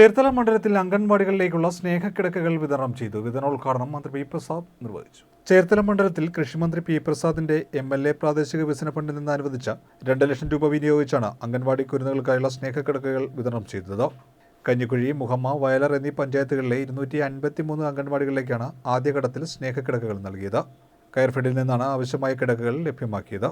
ചേർത്തല മണ്ഡലത്തിൽ അംഗൻവാടികളിലേക്കുള്ള സ്നേഹക്കിടക്കകൾ വിതരണം ചെയ്തു. വിതരണോദ്ഘാടനം മന്ത്രി പി പ്രസാദ് നിർവഹിച്ചു. ചേർത്തല മണ്ഡലത്തിൽ കൃഷിമന്ത്രി പി പ്രസാദിന്റെ എം എൽ എ പ്രാദേശിക വികസന ഫണ്ടിൽ നിന്ന് അനുവദിച്ച രണ്ട് ലക്ഷം രൂപ വിനിയോഗിച്ചാണ് അംഗൻവാടി കുരുന്നുകൾക്കായുള്ള സ്നേഹക്കിടക്കകൾ വിതരണം ചെയ്തത്. കഞ്ഞിക്കുഴി മുഹമ്മ വയലർ എന്നീ പഞ്ചായത്തുകളിലെ ഇരുന്നൂറ്റി അൻപത്തിമൂന്ന് അംഗൻവാടികളിലേക്കാണ് ആദ്യഘട്ടത്തിൽ സ്നേഹക്കിടക്കകൾ നൽകിയത്. കയർഫെഡിൽ നിന്നാണ് ആവശ്യമായ കിടക്കകൾ ലഭ്യമാക്കിയത്.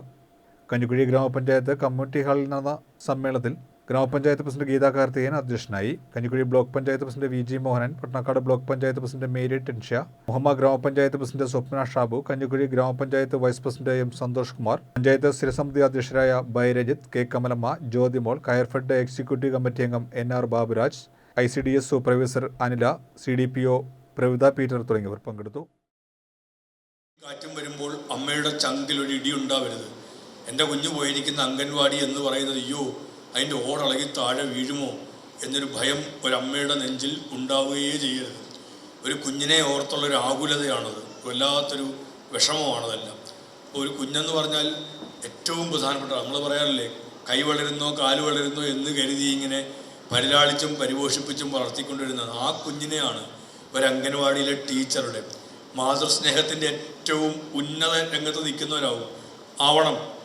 കഞ്ഞിക്കുഴി ഗ്രാമപഞ്ചായത്ത് കമ്മ്യൂണിറ്റി ഹാളിൽ നടന്ന സമ്മേളനത്തിൽ ഗ്രാമപഞ്ചായത്ത് പ്രസിഡന്റ് ഗീതാ കാർത്തികൻ അധ്യക്ഷനായി. Kanjikuzhi block panchayat president V G Mohanan Pattanakkad block panchayat president Mary Tenshya Muhamma ഗ്രാമപഞ്ചായത്ത് പ്രസിഡന്റ് സ്വപ്ന ഷാബു കഞ്ഞിക്കുഴി ഗ്രാമപഞ്ചായത്ത് vice president M Santhosh Kumar panchayat സ്ഥിരസമിതി അധ്യക്ഷരായ Bairajith K Kamalamma Jyothimol Coirfed executive committee അംഗം N R Baburaj I C D S supervisor Anila C D P O Pravitha Peter തുടങ്ങിയവർ പങ്കെടുത്തു. കാറ്റും വരുമ്പോൾ അമ്മയുടെ ചങ്കിൽ ഒരു ഇടി ഉണ്ടാവരുത് എന്റെ കുഞ്ഞു പോയിരിക്കുന്ന അംഗൻവാടി എന്ന് പറയുന്നത് അയ്യോ അതിന്റെ ഓടളകി താഴെ വീഴുമോ എന്നൊരു ഭയം ഒരമ്മയുടെ നെഞ്ചിൽ ഉണ്ടാവുകയേ ചെയ്യരുത്. ഒരു കുഞ്ഞിനെ ഓർത്തുള്ള ഒരു ആകുലതയാണത്. വല്ലാത്തൊരു വിഷമമാണതെല്ലാം. അപ്പോൾ ഒരു കുഞ്ഞെന്ന് പറഞ്ഞാൽ ഏറ്റവും പ്രധാനപ്പെട്ട നമ്മൾ പറയാറില്ലേ കൈ വളരുന്നോ കാൽ വളരുന്നോ എന്ന് കരുതി ഇങ്ങനെ പരിലാളിച്ചും പരിപോഷിപ്പിച്ചും വളർത്തിക്കൊണ്ടിരുന്നത് ആ കുഞ്ഞിനെയാണ് ഒരു അംഗൻവാടിയിലെ ടീച്ചറുടെ. മാതൃസ്നേഹത്തിന്റെ ഏറ്റവും ഉന്നത രംഗത്ത് നിൽക്കുന്നവരാവും. ആവണം.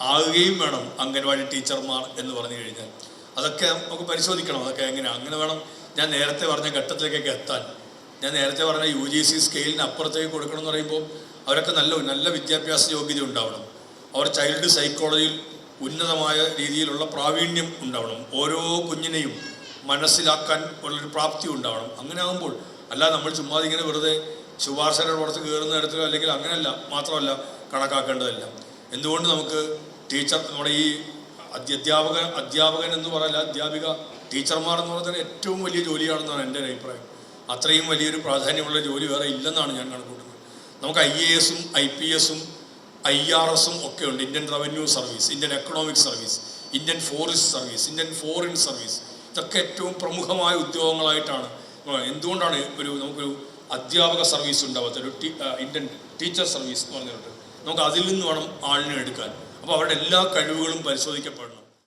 ആകുകയും വേണം അംഗൻവാടി ടീച്ചർമാർ എന്ന് പറഞ്ഞു കഴിഞ്ഞാൽ. അതൊക്കെ നമുക്ക് പരിശോധിക്കണം അതൊക്കെ എങ്ങനെയാണ് അങ്ങനെ വേണം ഞാൻ നേരത്തെ പറഞ്ഞ ഘട്ടത്തിലേക്കൊക്കെ എത്താൻ. ഞാൻ നേരത്തെ പറഞ്ഞ യു ജി സി സ്കെയിലിന് അപ്പുറത്തേക്ക് കൊടുക്കണം എന്ന് പറയുമ്പോൾ അവരൊക്കെ നല്ല നല്ല വിദ്യാഭ്യാസ യോഗ്യത ഉണ്ടാവണം. അവർ ചൈൽഡ് സൈക്കോളജിയിൽ ഉന്നതമായ രീതിയിലുള്ള പ്രാവീണ്യം ഉണ്ടാവണം. ഓരോ കുഞ്ഞിനെയും മനസ്സിലാക്കാൻ ഉള്ളൊരു പ്രാപ്തി ഉണ്ടാവണം. അങ്ങനെ ആകുമ്പോൾ അല്ല നമ്മൾ ചുമ്മാതെ ഇങ്ങനെ വെറുതെ ശുപാർശയുടെ പുറത്ത് കയറുന്ന തരത്തിലോ അല്ലെങ്കിൽ അങ്ങനെയല്ല മാത്രമല്ല കണക്കാക്കേണ്ടതല്ല. എന്തുകൊണ്ട് നമുക്ക് ടീച്ചർ നമ്മുടെ ഈ അധ്യ- അധ്യാപക അധ്യാപകൻ എന്ന് പറയല്ല അധ്യാപിക ടീച്ചർമാർ എന്ന് പറഞ്ഞാൽ ഏറ്റവും വലിയ ജോലിയാണെന്നാണ് എന്റെ അഭിപ്രായം. അത്രയും വലിയൊരു പ്രാധാന്യമുള്ള ജോലി വേറെ ഇല്ലെന്നാണ് ഞാൻ കണക്കൂട്ടുന്നത് നമുക്ക് ഐ എ എസും ഐ പി എസും ഐ ആർ എസും ഒക്കെ ഉണ്ട്. Indian revenue service Indian economic service Indian forest service Indian foreign service ഇതൊക്കെ ഏറ്റവും പ്രമുഖമായ ഉദ്യോഗങ്ങളായിട്ടാണ് എന്തുകൊണ്ടാണ് ഒരു നമുക്കൊരു അധ്യാപക സർവീസ് ഉണ്ടാവാത്ത ഒരു ഇന്ത്യൻ ടീച്ചർ സർവീസ് എന്ന് പറഞ്ഞിട്ടുണ്ട് നമുക്ക് അതിൽ നിന്ന് വേണം ആളിനെ എടുക്കാൻ. അപ്പോൾ അവരുടെ എല്ലാ കഴിവുകളും പരിശോധിക്കപ്പെടണം.